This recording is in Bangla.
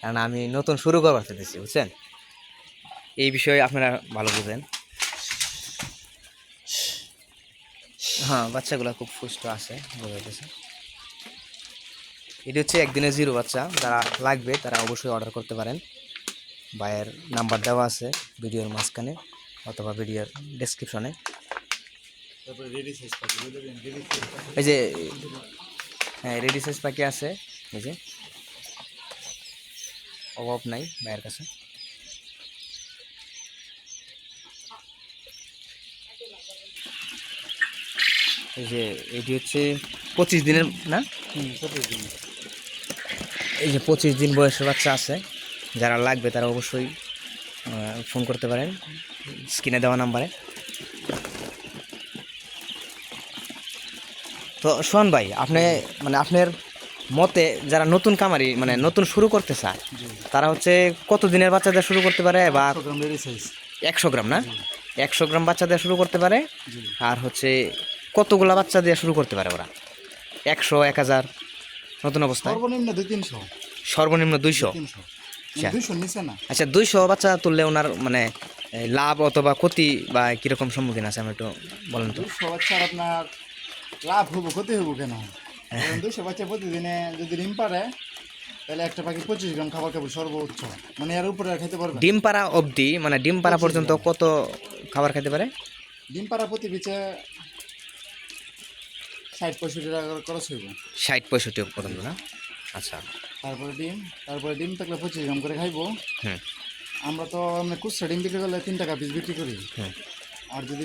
কারণ আমি নতুন শুরু করবার চাইতেছি, বুঝছেন? এই বিষয়ে আপনারা ভালো বুঝেন। হ্যাঁ বাচ্চাগুলো খুব সুস্থ আছে, বোঝা যাচ্ছে। এটি হচ্ছে একদিনের জিরো বাচ্চা, যারা লাগবে তারা অবশ্যই অর্ডার করতে পারেন। ভাইয়ের নাম্বার দেওয়া আছে ভিডিওর মাঝখানে অথবা ভিডিওর ডেসক্রিপশনে এই যে হ্যাঁ রেডি সাইজ পাখি আছে, এই যে। অভাব নাই ভাইয়ের কাছে। এই যে এটি হচ্ছে পঁচিশ দিনের না? পঁচিশ দিন। এই যে পঁচিশ দিন বয়সের বাচ্চা আছে যারা লাগবে তারা অবশ্যই ফোন করতে পারেন স্ক্রিনে দেওয়া নাম্বারে। তো শোন ভাই আপনি মানে আপনার মতে যারা নতুন কামারি মানে নতুন শুরু করতে চায় তারা হচ্ছে কত দিনের বাচ্চাদের শুরু করতে পারে বা একশো গ্রাম না? একশো গ্রাম বাচ্চা দিয়ে শুরু করতে পারে আর হচ্ছে কতগুলা বাচ্চা দিয়ে শুরু করতে পারে ওরা? একশো এক হাজার নতুন অবস্থায়? সর্বনিম্ন দুই তিনশো। সর্বনিম্ন দুইশো? আচ্ছা। দুইশো নিচে না। আচ্ছা দুইশো বাচ্চা তুললে ওনার মানে লাভ অথবা ক্ষতি বা কীরকম সম্মুখীন আছে? আমি একটু বলেন তো। বাচ্চার আপনার লাভ হব ক্ষতি হব কেন? দুশো বাচ্চা প্রতিদিনে যদি ডিম পারে তাহলে একটা পাখি পঁচিশ গ্রাম খাবার খাবে সর্বোচ্চ। মানে এর উপরে আর খেতে পারবে ডিম পাড়া অবধি মানে ডিম পাড়া পর্যন্ত কত খাবার খেতে পারে? ডিম পাড়া প্রতি পিছে ষাট পঁয়ষট্টি টাকা খরচ হইব। ষাট পঁয়ষট্টি পর্যন্ত না? আচ্ছা। তারপরে ডিম তারপরে ডিম থাকলে পঁচিশ গ্রাম করে খাইবো। আমরা তো আমরা খুচরা ডিম বিক্রি করলে তিন টাকা পিস বিক্রি করি। আর যদি